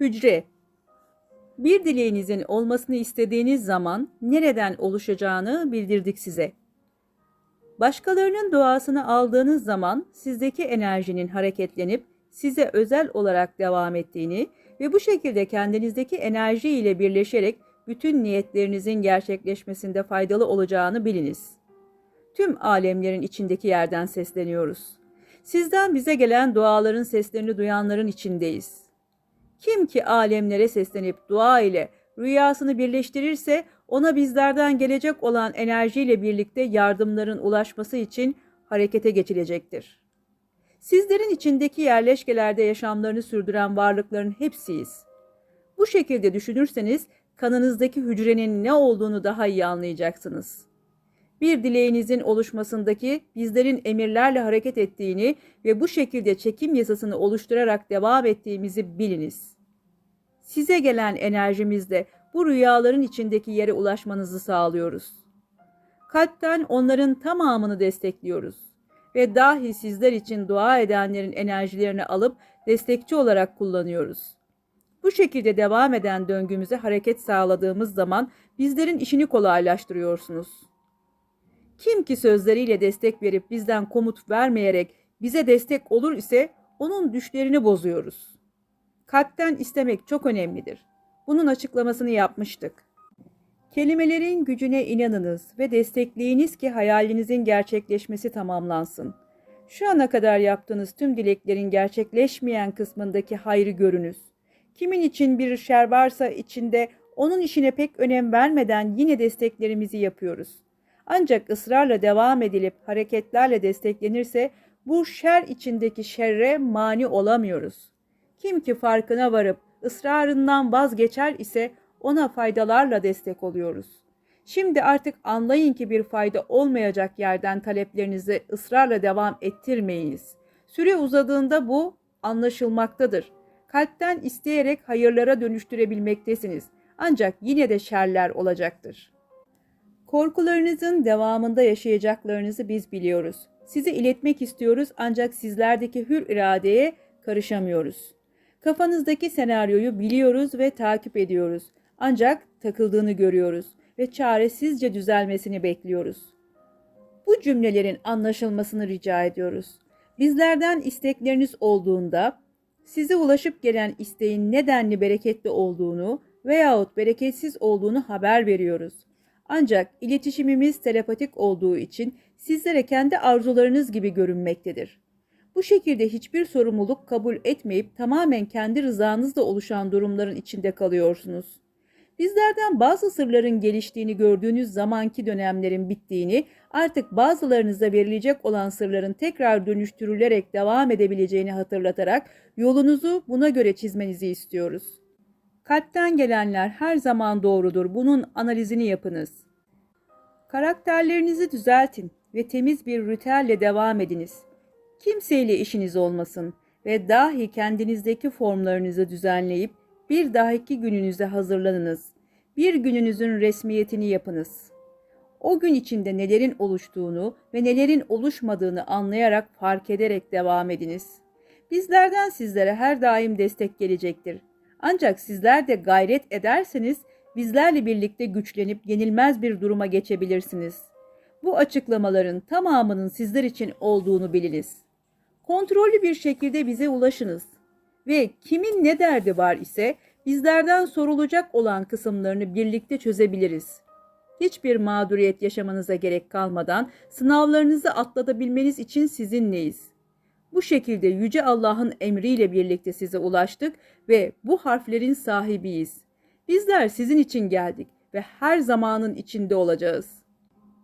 Hücre Bir dileğinizin olmasını istediğiniz zaman nereden oluşacağını bildirdik size. Başkalarının duasını aldığınız zaman sizdeki enerjinin hareketlenip size özel olarak devam ettiğini ve bu şekilde kendinizdeki enerji ile birleşerek bütün niyetlerinizin gerçekleşmesinde faydalı olacağını biliniz. Tüm alemlerin içindeki yerden sesleniyoruz. Sizden bize gelen duaların seslerini duyanların içindeyiz. Kim ki alemlere seslenip dua ile rüyasını birleştirirse ona bizlerden gelecek olan enerjiyle birlikte yardımların ulaşması için harekete geçilecektir. Sizlerin içindeki yerleşkelerde yaşamlarını sürdüren varlıkların hepsiyiz. Bu şekilde düşünürseniz kanınızdaki hücrenin ne olduğunu daha iyi anlayacaksınız. Bir dileğinizin oluşmasındaki bizlerin emirlerle hareket ettiğini ve bu şekilde çekim yasasını oluşturarak devam ettiğimizi biliniz. Size gelen enerjimizle bu rüyaların içindeki yere ulaşmanızı sağlıyoruz. Kalpten onların tamamını destekliyoruz ve dahi sizler için dua edenlerin enerjilerini alıp destekçi olarak kullanıyoruz. Bu şekilde devam eden döngümüze hareket sağladığımız zaman bizlerin işini kolaylaştırıyorsunuz. Kim ki sözleriyle destek verip bizden komut vermeyerek bize destek olur ise onun düşlerini bozuyoruz. Kalpten istemek çok önemlidir. Bunun açıklamasını yapmıştık. Kelimelerin gücüne inanınız ve destekleyiniz ki hayalinizin gerçekleşmesi tamamlansın. Şu ana kadar yaptığınız tüm dileklerin gerçekleşmeyen kısmındaki hayrı görünüz. Kimin için bir şer varsa içinde onun işine pek önem vermeden yine desteklerimizi yapıyoruz. Ancak ısrarla devam edilip hareketlerle desteklenirse bu şer içindeki şerre mani olamıyoruz. Kim ki farkına varıp ısrarından vazgeçer ise ona faydalarla destek oluyoruz. Şimdi artık anlayın ki bir fayda olmayacak yerden taleplerinizi ısrarla devam ettirmeyiniz. Süre uzadığında bu anlaşılmaktadır. Kalpten isteyerek hayırlara dönüştürebilmektesiniz. Ancak yine de şerler olacaktır. Korkularınızın devamında yaşayacaklarınızı biz biliyoruz. Sizi iletmek istiyoruz ancak sizlerdeki hür iradeye karışamıyoruz. Kafanızdaki senaryoyu biliyoruz ve takip ediyoruz. Ancak takıldığını görüyoruz ve çaresizce düzelmesini bekliyoruz. Bu cümlelerin anlaşılmasını rica ediyoruz. Bizlerden istekleriniz olduğunda size ulaşıp gelen isteğin nedenli bereketli olduğunu veyahut bereketsiz olduğunu haber veriyoruz. Ancak iletişimimiz telepatik olduğu için sizlere kendi arzularınız gibi görünmektedir. Bu şekilde hiçbir sorumluluk kabul etmeyip tamamen kendi rızanızla oluşan durumların içinde kalıyorsunuz. Bizlerden bazı sırların geliştiğini gördüğünüz zamanki dönemlerin bittiğini, artık bazılarınıza verilecek olan sırların tekrar dönüştürülerek devam edebileceğini hatırlatarak yolunuzu buna göre çizmenizi istiyoruz. Kalpten gelenler her zaman doğrudur. Bunun analizini yapınız. Karakterlerinizi düzeltin ve temiz bir ritüelle devam ediniz. Kimseyle işiniz olmasın ve dahi kendinizdeki formlarınızı düzenleyip bir dahaki gününüze hazırlanınız. Bir gününüzün resmiyetini yapınız. O gün içinde nelerin oluştuğunu ve nelerin oluşmadığını anlayarak fark ederek devam ediniz. Bizlerden sizlere her daim destek gelecektir. Ancak sizler de gayret ederseniz bizlerle birlikte güçlenip yenilmez bir duruma geçebilirsiniz. Bu açıklamaların tamamının sizler için olduğunu biliniz. Kontrollü bir şekilde bize ulaşınız ve kimin ne derdi var ise bizlerden sorulacak olan kısımlarını birlikte çözebiliriz. Hiçbir mağduriyet yaşamanıza gerek kalmadan sınavlarınızı atlatabilmeniz için sizinleyiz. Bu şekilde Yüce Allah'ın emriyle birlikte size ulaştık ve bu harflerin sahibiyiz. Bizler sizin için geldik ve her zamanın içinde olacağız.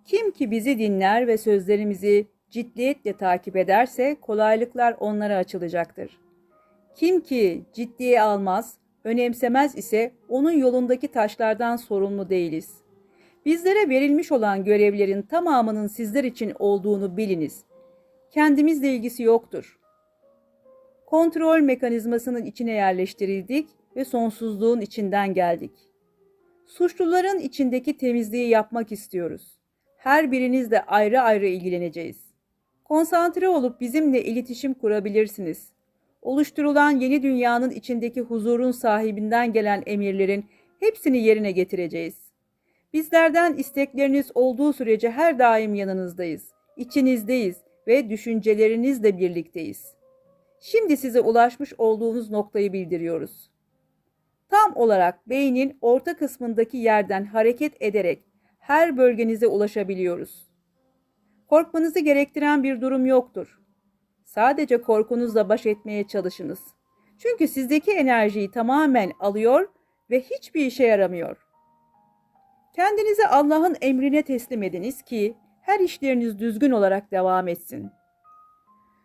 Kim ki bizi dinler ve sözlerimizi ciddiyetle takip ederse kolaylıklar onlara açılacaktır. Kim ki ciddiye almaz, önemsemez ise onun yolundaki taşlardan sorumlu değiliz. Bizlere verilmiş olan görevlerin tamamının sizler için olduğunu biliniz. Kendimizle ilgisi yoktur. Kontrol mekanizmasının içine yerleştirildik ve sonsuzluğun içinden geldik. Suçluların içindeki temizliği yapmak istiyoruz. Her birinizle ayrı ayrı ilgileneceğiz. Konsantre olup bizimle iletişim kurabilirsiniz. oluşturulan yeni dünyanın içindeki huzurun sahibinden gelen emirlerin hepsini yerine getireceğiz. Bizlerden istekleriniz olduğu sürece her daim yanınızdayız, içinizdeyiz ve düşüncelerinizle birlikteyiz. Şimdi size ulaşmış olduğunuz noktayı bildiriyoruz. Tam olarak beynin orta kısmındaki yerden hareket ederek her bölgenize ulaşabiliyoruz. Korkmanızı gerektiren bir durum yoktur. Sadece korkunuzla baş etmeye çalışınız. Çünkü sizdeki enerjiyi tamamen alıyor ve hiçbir işe yaramıyor. Kendinizi Allah'ın emrine teslim ediniz ki her işleriniz düzgün olarak devam etsin.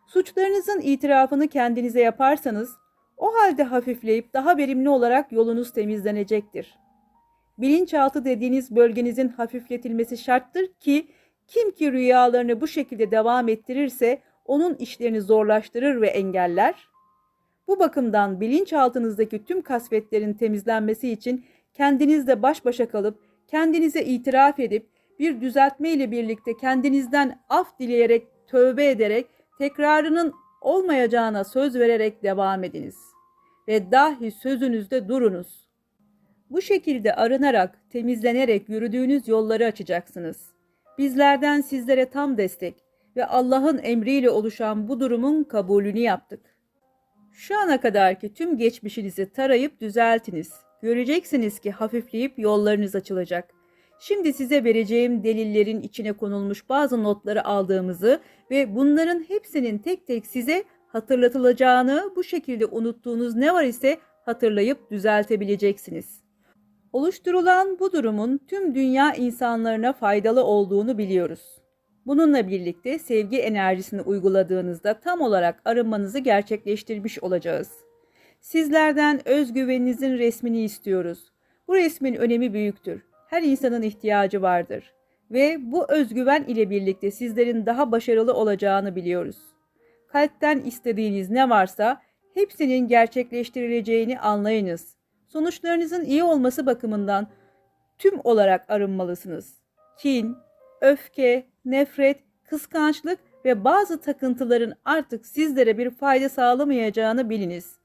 Suçlarınızın itirafını kendinize yaparsanız o halde hafifleyip daha verimli olarak yolunuz temizlenecektir. Bilinçaltı dediğiniz bölgenizin hafifletilmesi şarttır ki kim ki rüyalarını bu şekilde devam ettirirse onun işlerini zorlaştırır ve engeller. Bu bakımdan bilinçaltınızdaki tüm kasvetlerin temizlenmesi için kendinizle baş başa kalıp kendinize itiraf edip bir düzeltme ile birlikte kendinizden af dileyerek, tövbe ederek, tekrarının olmayacağına söz vererek devam ediniz. Ve dahi sözünüzde durunuz. Bu şekilde arınarak, temizlenerek yürüdüğünüz yolları açacaksınız. Bizlerden sizlere tam destek ve Allah'ın emriyle oluşan bu durumun kabulünü yaptık. Şu ana kadarki tüm geçmişinizi tarayıp düzeltiniz. Göreceksiniz ki hafifleyip yollarınız açılacak. Şimdi size vereceğim delillerin içine konulmuş bazı notları aldığımızı ve bunların hepsinin tek tek size hatırlatılacağını, bu şekilde unuttuğunuz ne var ise hatırlayıp düzeltebileceksiniz. Oluşturulan bu durumun tüm dünya insanlarına faydalı olduğunu biliyoruz. Bununla birlikte sevgi enerjisini uyguladığınızda tam olarak arınmanızı gerçekleştirmiş olacağız. Sizlerden özgüveninizin resmini istiyoruz. Bu resmin önemi büyüktür. Her insanın ihtiyacı vardır ve bu özgüven ile birlikte sizlerin daha başarılı olacağını biliyoruz. Kalpten istediğiniz ne varsa hepsinin gerçekleştirileceğini anlayınız. Sonuçlarınızın iyi olması bakımından tüm olarak arınmalısınız. Kin, öfke, nefret, kıskançlık ve bazı takıntıların artık sizlere bir fayda sağlamayacağını biliniz.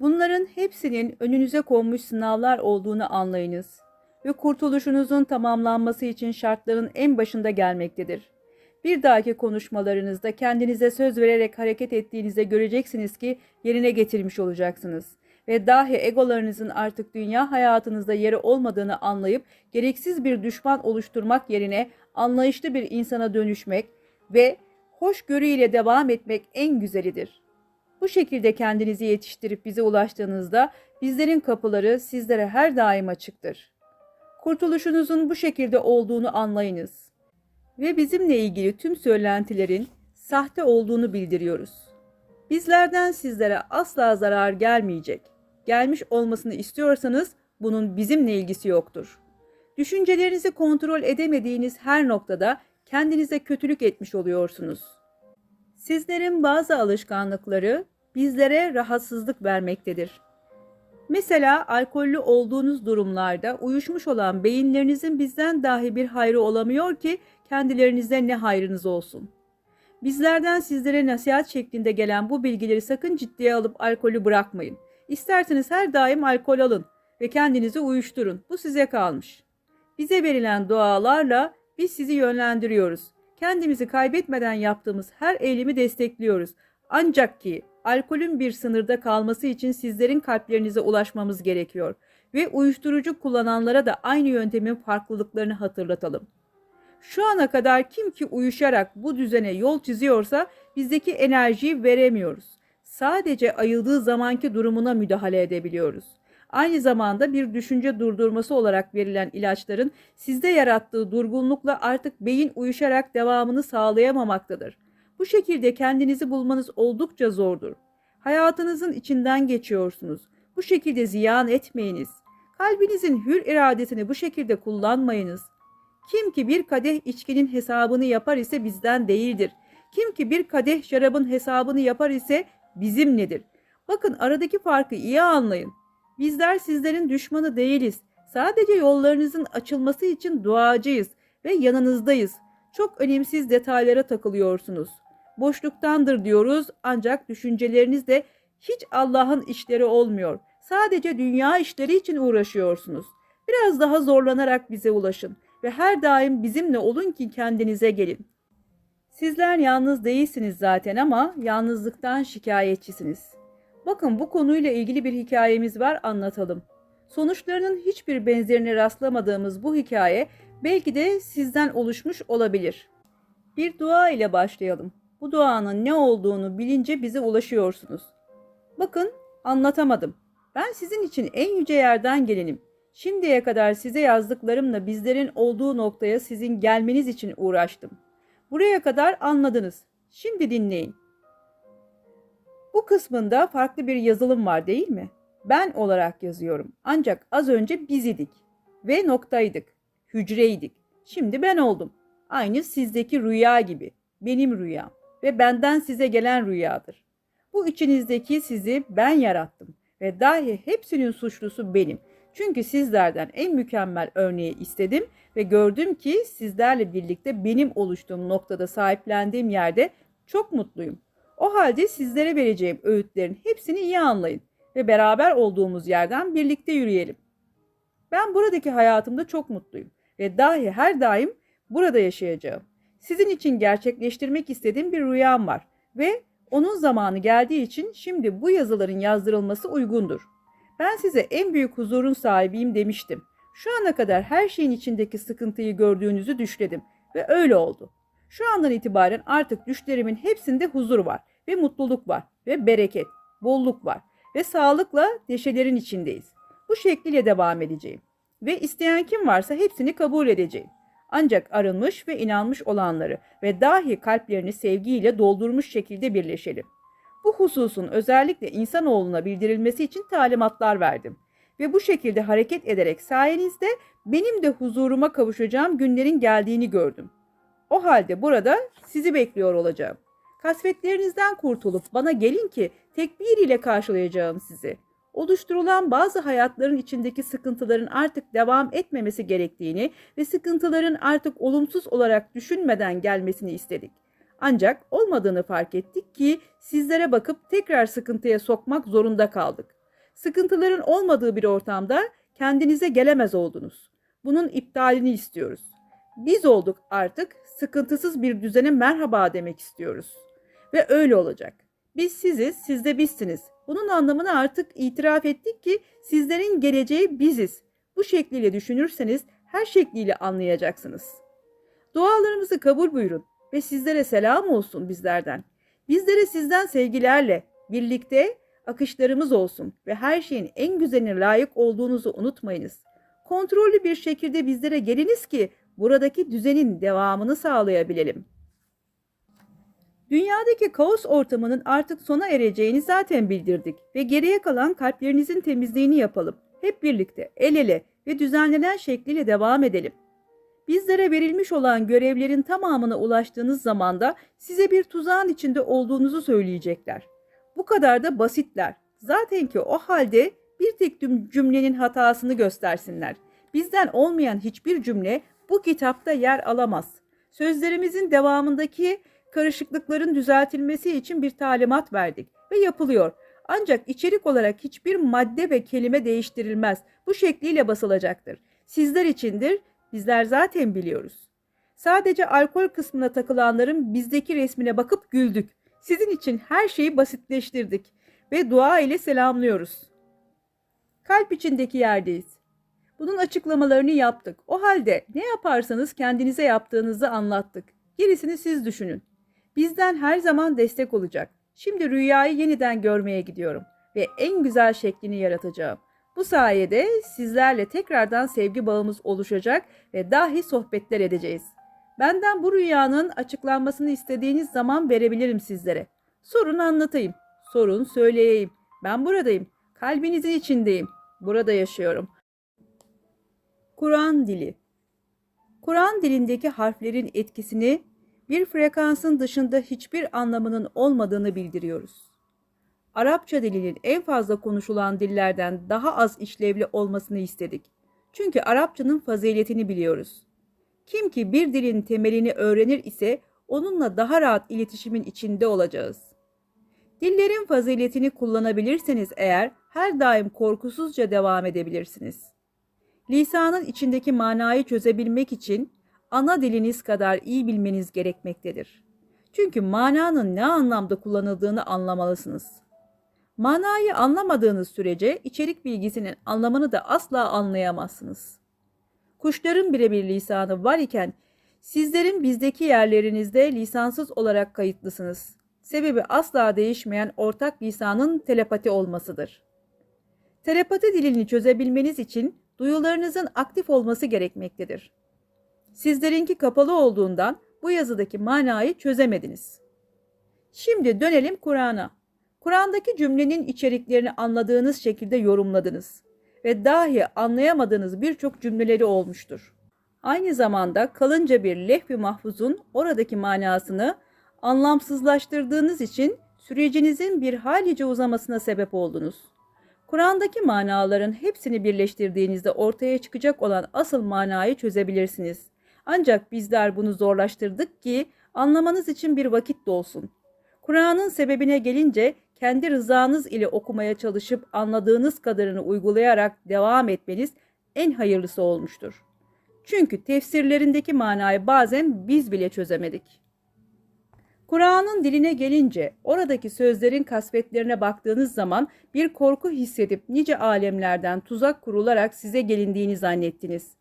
Bunların hepsinin önünüze konmuş sınavlar olduğunu anlayınız ve kurtuluşunuzun tamamlanması için şartların en başında gelmektedir. Bir dahaki konuşmalarınızda kendinize söz vererek hareket ettiğinizde göreceksiniz ki yerine getirmiş olacaksınız ve dahi egolarınızın artık dünya hayatınızda yeri olmadığını anlayıp gereksiz bir düşman oluşturmak yerine anlayışlı bir insana dönüşmek ve hoşgörüyle devam etmek en güzelidir. Bu şekilde kendinizi yetiştirip bize ulaştığınızda bizlerin kapıları sizlere her daim açıktır. Kurtuluşunuzun bu şekilde olduğunu anlayınız ve bizimle ilgili tüm söylentilerin sahte olduğunu bildiriyoruz. Bizlerden sizlere asla zarar gelmeyecek. Gelmiş olmasını istiyorsanız bunun bizimle ilgisi yoktur. Düşüncelerinizi kontrol edemediğiniz her noktada kendinize kötülük etmiş oluyorsunuz. Sizlerin bazı alışkanlıkları bizlere rahatsızlık vermektedir. Mesela alkollü olduğunuz durumlarda uyuşmuş olan beyinlerinizin bizden dahi bir hayrı olamıyor ki kendilerinize ne hayrınız olsun. Bizlerden sizlere nasihat şeklinde gelen bu bilgileri sakın ciddiye alıp alkolü bırakmayın. İsterseniz her daim alkol alın ve kendinizi uyuşturun. Bu size kalmış. Bize verilen dualarla biz sizi yönlendiriyoruz. Kendimizi kaybetmeden yaptığımız her eylemi destekliyoruz. Ancak ki alkolün bir sınırda kalması için sizlerin kalplerinize ulaşmamız gerekiyor ve uyuşturucu kullananlara da aynı yöntemin farklılıklarını hatırlatalım. Şu ana kadar kim ki uyuşarak bu düzene yol çiziyorsa bizdeki enerjiyi veremiyoruz. Sadece ayıldığı zamanki durumuna müdahale edebiliyoruz. Aynı zamanda bir düşünce durdurması olarak verilen ilaçların sizde yarattığı durgunlukla artık beyin uyuşarak devamını sağlayamamaktadır. Bu şekilde kendinizi bulmanız oldukça zordur. Hayatınızın içinden geçiyorsunuz. Bu şekilde ziyan etmeyiniz. Kalbinizin hür iradesini bu şekilde kullanmayınız. Kim ki bir kadeh içkinin hesabını yapar ise bizden değildir. Kim ki bir kadeh şarabın hesabını yapar ise bizim nedir? Bakın aradaki farkı iyi anlayın. Bizler sizlerin düşmanı değiliz. Sadece yollarınızın açılması için duacıyız ve yanınızdayız. Çok önemsiz detaylara takılıyorsunuz. Boşluktandır diyoruz ancak düşüncelerinizde Hiç Allah'ın işleri olmuyor. Sadece dünya işleri için uğraşıyorsunuz. Biraz daha zorlanarak bize ulaşın ve her daim bizimle olun ki kendinize gelin. Sizler yalnız değilsiniz zaten ama yalnızlıktan şikayetçisiniz. Bakın bu konuyla ilgili bir hikayemiz var anlatalım. Sonuçlarının hiçbir benzerine rastlamadığımız bu hikaye belki de sizden oluşmuş olabilir. Bir dua ile başlayalım. Bu duanın ne olduğunu bilince bize ulaşıyorsunuz. Bakın anlatamadım. Ben sizin için en yüce yerden gelenim. Şimdiye kadar size yazdıklarımla bizlerin olduğu noktaya sizin gelmeniz için uğraştım. Buraya kadar anladınız. Şimdi dinleyin. Bu kısmında farklı bir yazılım var değil mi? Ben olarak yazıyorum. Ancak az önce biz idik ve noktaydık. Hücreydik. Şimdi ben oldum. Aynı sizdeki rüya gibi. Benim rüyam ve benden size gelen rüyadır. Bu içinizdeki sizi ben yarattım ve dahi hepsinin suçlusu benim. Çünkü sizlerden en mükemmel örneği istedim ve gördüm ki sizlerle birlikte benim oluştuğum noktada sahiplendiğim yerde çok mutluyum. O halde sizlere vereceğim öğütlerin hepsini iyi anlayın ve beraber olduğumuz yerden birlikte yürüyelim. Ben buradaki hayatımda çok mutluyum ve dahi her daim burada yaşayacağım. Sizin için gerçekleştirmek istediğim bir rüyam var ve onun zamanı geldiği için şimdi bu yazıların yazdırılması uygundur. Ben size en büyük huzurun sahibiyim demiştim. Şu ana kadar her şeyin içindeki sıkıntıyı gördüğünüzü düşledim ve öyle oldu. Şu andan itibaren artık düşlerimin hepsinde huzur var ve mutluluk var ve bereket, bolluk var ve sağlıkla deşelerin içindeyiz. Bu şekliyle devam edeceğim ve isteyen kim varsa hepsini kabul edeceğim. Ancak arınmış ve inanmış olanları ve dahi kalplerini sevgiyle doldurmuş şekilde birleşelim. Bu hususun özellikle insanoğluna bildirilmesi için talimatlar verdim. Ve bu şekilde hareket ederek sayenizde benim de huzuruma kavuşacağım günlerin geldiğini gördüm. O halde burada sizi bekliyor olacağım. Kasvetlerinizden kurtulup bana gelin ki tekbir ile karşılayacağım sizi. Oluşturulan bazı hayatların içindeki sıkıntıların artık devam etmemesi gerektiğini ve sıkıntıların artık olumsuz olarak düşünmeden gelmesini istedik. Ancak olmadığını fark ettik ki sizlere bakıp tekrar sıkıntıya sokmak zorunda kaldık. Sıkıntıların olmadığı bir ortamda kendinize gelemez oldunuz. Bunun iptalini istiyoruz. Biz olduk artık sıkıntısız bir düzene merhaba demek istiyoruz. Ve öyle olacak. Biz siziz, siz de bizsiniz. Bunun anlamını artık itiraf ettik ki sizlerin geleceği biziz. Bu şekliyle düşünürseniz her şekliyle anlayacaksınız. Dualarımızı kabul buyurun ve sizlere selam olsun bizlerden. Bizlere sizden sevgilerle birlikte akışlarımız olsun ve her şeyin en güzeline layık olduğunuzu unutmayınız. Kontrollü bir şekilde bizlere geliniz ki buradaki düzenin devamını sağlayabilelim. Dünyadaki kaos ortamının artık sona ereceğini zaten bildirdik ve geriye kalan kalplerinizin temizliğini yapalım. Hep birlikte, el ele ve düzenlenen şekliyle devam edelim. Bizlere verilmiş olan görevlerin tamamına ulaştığınız zaman da size bir tuzağın içinde olduğunuzu söyleyecekler. Bu kadar da basitler. Zaten ki o halde bir tek cümlenin hatasını göstersinler. Bizden olmayan hiçbir cümle bu kitapta yer alamaz. Sözlerimizin devamındaki karışıklıkların düzeltilmesi için bir talimat verdik ve yapılıyor. Ancak içerik olarak hiçbir madde ve kelime değiştirilmez. Bu şekliyle basılacaktır. Sizler içindir, bizler zaten biliyoruz. Sadece alkol kısmına takılanların bizdeki resmine bakıp güldük. Sizin için her şeyi basitleştirdik ve dua ile selamlıyoruz. Kalp içindeki yerdeyiz. Bunun açıklamalarını yaptık. O halde ne yaparsanız kendinize yaptığınızı anlattık. Gerisini siz düşünün. Bizden her zaman destek olacak. Şimdi rüyayı yeniden görmeye gidiyorum ve en güzel şeklini yaratacağım. Bu sayede sizlerle tekrardan sevgi bağımız oluşacak ve dahi sohbetler edeceğiz. Benden bu rüyanın açıklanmasını istediğiniz zaman verebilirim sizlere. Sorun anlatayım. Sorun söyleyeyim. Ben buradayım. Kalbinizin içindeyim. Burada yaşıyorum. Kur'an dili Kur'an dilindeki harflerin etkisini bir frekansın dışında hiçbir anlamının olmadığını bildiriyoruz. Arapça dilinin en fazla konuşulan dillerden daha az işlevli olmasını istedik. Çünkü Arapçanın faziletini biliyoruz. Kim ki bir dilin temelini öğrenir ise onunla daha rahat iletişimin içinde olacağız. Dillerin faziletini kullanabilirseniz eğer her daim korkusuzca devam edebilirsiniz. Lisanın içindeki manayı çözebilmek için ana diliniz kadar iyi bilmeniz gerekmektedir. Çünkü mananın ne anlamda kullanıldığını anlamalısınız. Manayı anlamadığınız sürece içerik bilgisinin anlamını da asla anlayamazsınız. Kuşların birebir lisanı var iken sizlerin bizdeki yerlerinizde lisansız olarak kayıtlısınız. Sebebi asla değişmeyen ortak lisanın telepati olmasıdır. Telepati dilini çözebilmeniz için duyularınızın aktif olması gerekmektedir. Sizlerinki kapalı olduğundan bu yazıdaki manayı çözemediniz. Şimdi dönelim Kur'an'a. Kur'an'daki cümlenin içeriklerini anladığınız şekilde yorumladınız ve dahi anlayamadığınız birçok cümleleri olmuştur. Aynı zamanda kalınca bir lehvi mahfuzun oradaki manasını anlamsızlaştırdığınız için sürecinizin bir halice uzamasına sebep oldunuz. Kur'an'daki manaların hepsini birleştirdiğinizde ortaya çıkacak olan asıl manayı çözebilirsiniz. Ancak bizler bunu zorlaştırdık ki anlamanız için bir vakit dolsun. Kur'an'ın sebebine gelince kendi rızanız ile okumaya çalışıp anladığınız kadarını uygulayarak devam etmeniz en hayırlısı olmuştur. Çünkü tefsirlerindeki manayı bazen biz bile çözemedik. Kur'an'ın diline gelince oradaki sözlerin kasvetlerine baktığınız zaman bir korku hissedip nice alemlerden tuzak kurularak size gelindiğini zannettiniz.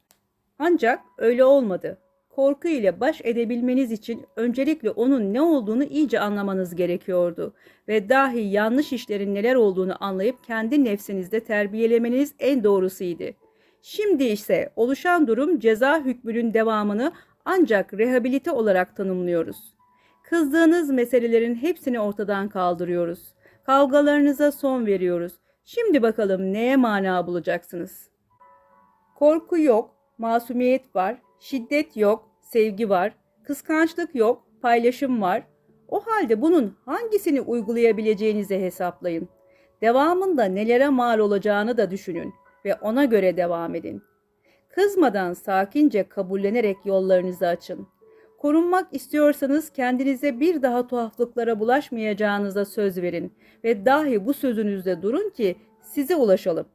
Ancak öyle olmadı. Korku ile baş edebilmeniz için öncelikle onun ne olduğunu iyice anlamanız gerekiyordu ve dahi yanlış işlerin neler olduğunu anlayıp kendi nefsinizde terbiyelemeniz en doğrusuydu. Şimdi ise oluşan durum ceza hükmünün devamını ancak rehabilite olarak tanımlıyoruz. Kızdığınız meselelerin hepsini ortadan kaldırıyoruz. Kavgalarınıza son veriyoruz. Şimdi bakalım neye mana bulacaksınız? Korku yok, masumiyet var, şiddet yok, sevgi var, kıskançlık yok, paylaşım var. O halde bunun hangisini uygulayabileceğinizi hesaplayın. Devamında nelere mal olacağını da düşünün ve ona göre devam edin. Kızmadan sakince kabullenerek yollarınızı açın. Korunmak istiyorsanız kendinize bir daha tuhaflıklara bulaşmayacağınıza söz verin ve dahi bu sözünüzde durun ki size ulaşalım.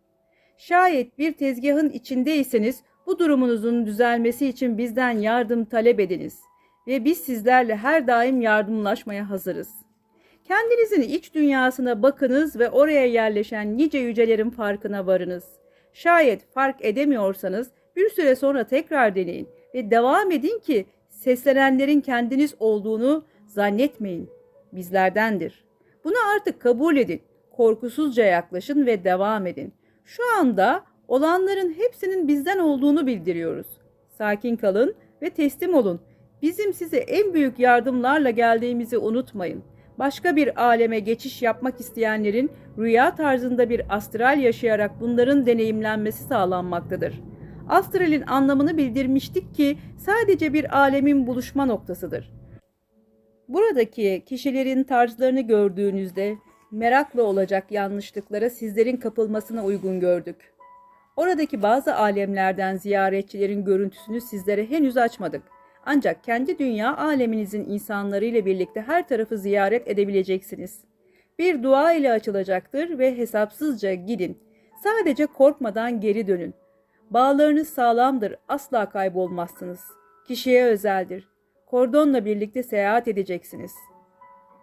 Şayet bir tezgahın içindeyseniz bu durumunuzun düzelmesi için bizden yardım talep ediniz ve biz sizlerle her daim yardımlaşmaya hazırız. Kendinizin iç dünyasına bakınız ve oraya yerleşen nice yücelerin farkına varınız. Şayet fark edemiyorsanız bir süre sonra tekrar deneyin ve devam edin ki seslenenlerin kendiniz olduğunu zannetmeyin. Bizlerdendir. Bunu artık kabul edin. Korkusuzca yaklaşın ve devam edin. Şu anda olanların hepsinin bizden olduğunu bildiriyoruz. Sakin kalın ve teslim olun. Bizim size en büyük yardımlarla geldiğimizi unutmayın. Başka bir aleme geçiş yapmak isteyenlerin rüya tarzında bir astral yaşayarak bunların deneyimlenmesi sağlanmaktadır. Astralin anlamını bildirmiştik ki sadece bir alemin buluşma noktasıdır. Buradaki kişilerin tarzlarını gördüğünüzde merakla olacak yanlışlıklara sizlerin kapılmasına uygun gördük. Oradaki bazı alemlerden ziyaretçilerin görüntüsünü sizlere henüz açmadık. Ancak kendi dünya aleminizin insanları ile birlikte her tarafı ziyaret edebileceksiniz. Bir dua ile açılacaktır ve hesapsızca gidin. Sadece korkmadan geri dönün. Bağlarınız sağlamdır, asla kaybolmazsınız. Kişiye özeldir. Kordonla birlikte seyahat edeceksiniz.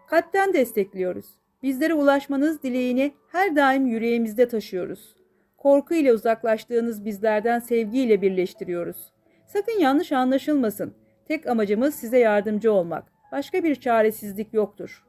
Kalpten destekliyoruz. Bizlere ulaşmanız dileğini her daim yüreğimizde taşıyoruz. Korku ile uzaklaştığınız bizlerden sevgiyle birleştiriyoruz. Sakın yanlış anlaşılmasın. Tek amacımız size yardımcı olmak. Başka bir çaresizlik yoktur.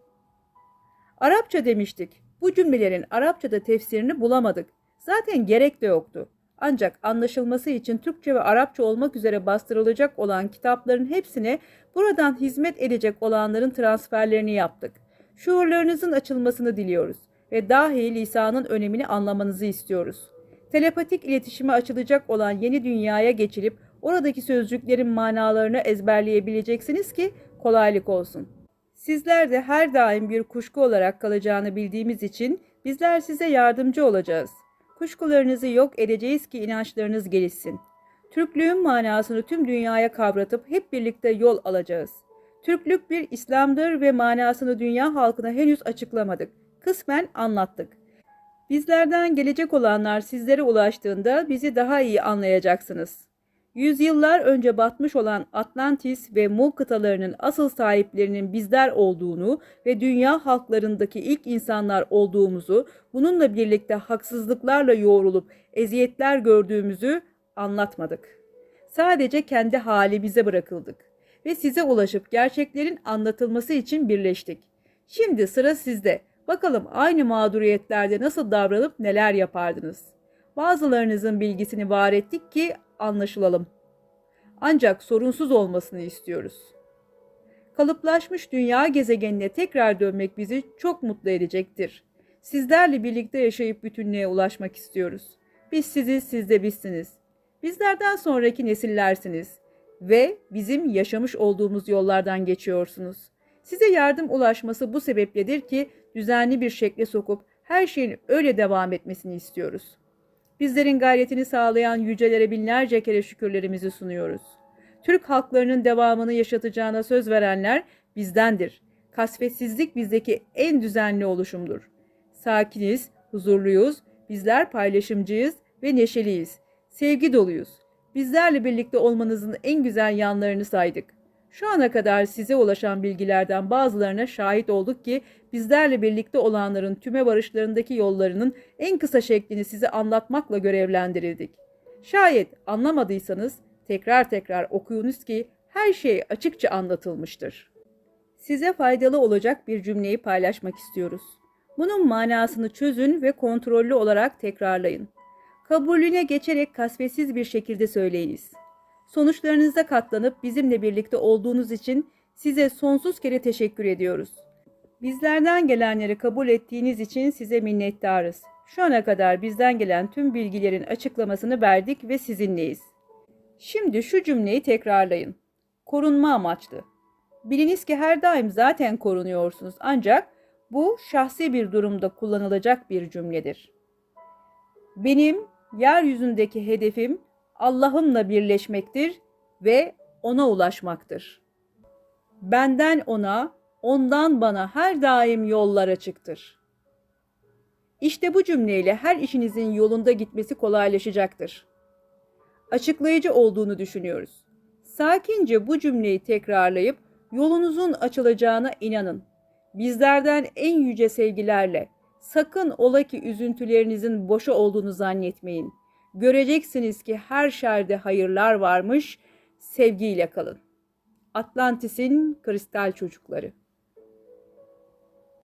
Arapça demiştik. Bu cümlelerin Arapçada tefsirini bulamadık. Zaten gerek de yoktu. Ancak anlaşılması için Türkçe ve Arapça olmak üzere bastırılacak olan kitapların hepsine buradan hizmet edecek olanların transferlerini yaptık. Şuurlarınızın açılmasını diliyoruz ve dahi lisanın önemini anlamanızı istiyoruz. Telepatik iletişime açılacak olan yeni dünyaya geçilip oradaki sözcüklerin manalarını ezberleyebileceksiniz ki kolaylık olsun. Sizler de her daim bir kuşku olarak kalacağını bildiğimiz için bizler size yardımcı olacağız. Kuşkularınızı yok edeceğiz ki inançlarınız gelişsin. Türklüğün manasını tüm dünyaya kavratıp hep birlikte yol alacağız. Türklük bir İslam'dır ve manasını dünya halkına henüz açıklamadık. kısmen anlattık. Bizlerden gelecek olanlar sizlere ulaştığında bizi daha iyi anlayacaksınız. Yüzyıllar önce batmış olan Atlantis ve Mu kıtalarının asıl sahiplerinin bizler olduğunu ve dünya halklarındaki ilk insanlar olduğumuzu, bununla birlikte haksızlıklarla yoğrulup eziyetler gördüğümüzü anlatmadık. Sadece kendi halimize bırakıldık ve size ulaşıp gerçeklerin anlatılması için birleştik. Şimdi sıra sizde. Bakalım aynı mağduriyetlerde nasıl davranıp neler yapardınız? Bazılarınızın bilgisini var ettik ki anlaşılalım. Ancak sorunsuz olmasını istiyoruz. Kalıplaşmış dünya gezegenine tekrar dönmek bizi çok mutlu edecektir. Sizlerle birlikte yaşayıp bütünlüğe ulaşmak istiyoruz. Biz siziz, siz de bizsiniz. Bizlerden sonraki nesillersiniz ve bizim yaşamış olduğumuz yollardan geçiyorsunuz. Size yardım ulaşması bu sebepledir ki düzenli bir şekle sokup her şeyin öyle devam etmesini istiyoruz. Bizlerin gayretini sağlayan yücelere binlerce kere şükürlerimizi sunuyoruz. Türk halklarının devamını yaşatacağına söz verenler bizdendir. Kasvetsizlik bizdeki en düzenli oluşumdur. Sakiniz, huzurluyuz, bizler paylaşımcıyız ve neşeliyiz. Sevgi doluyuz. Bizlerle birlikte olmanızın en güzel yanlarını saydık. Şu ana kadar size ulaşan bilgilerden bazılarına şahit olduk ki bizlerle birlikte olanların tüme barışlarındaki yollarının en kısa şeklini size anlatmakla görevlendirildik. Şayet anlamadıysanız tekrar tekrar okuyunuz ki her şey açıkça anlatılmıştır. Size faydalı olacak bir cümleyi paylaşmak istiyoruz. Bunun manasını çözün ve kontrollü olarak tekrarlayın. Kabulüne geçerek kasvetsiz bir şekilde söyleyiniz. Sonuçlarınıza katlanıp bizimle birlikte olduğunuz için size sonsuz kere teşekkür ediyoruz. Bizlerden gelenleri kabul ettiğiniz için size minnettarız. Şu ana kadar bizden gelen tüm bilgilerin açıklamasını verdik ve sizinleyiz. Şimdi şu cümleyi tekrarlayın. Korunma amaçlı. Biliniz ki her daim zaten korunuyorsunuz ancak bu şahsi bir durumda kullanılacak bir cümledir. Benim yeryüzündeki hedefim Allah'ımla birleşmektir ve ona ulaşmaktır. Benden ona, ondan bana her daim yollar açıktır. İşte bu cümleyle her işinizin yolunda gitmesi kolaylaşacaktır. Açıklayıcı olduğunu düşünüyoruz. Sakince bu cümleyi tekrarlayıp yolunuzun açılacağına inanın. Bizlerden en yüce sevgilerle sakın ola ki üzüntülerinizin boşa olduğunu zannetmeyin. Göreceksiniz ki her şerde hayırlar varmış. Sevgiyle kalın. Atlantis'in kristal çocukları.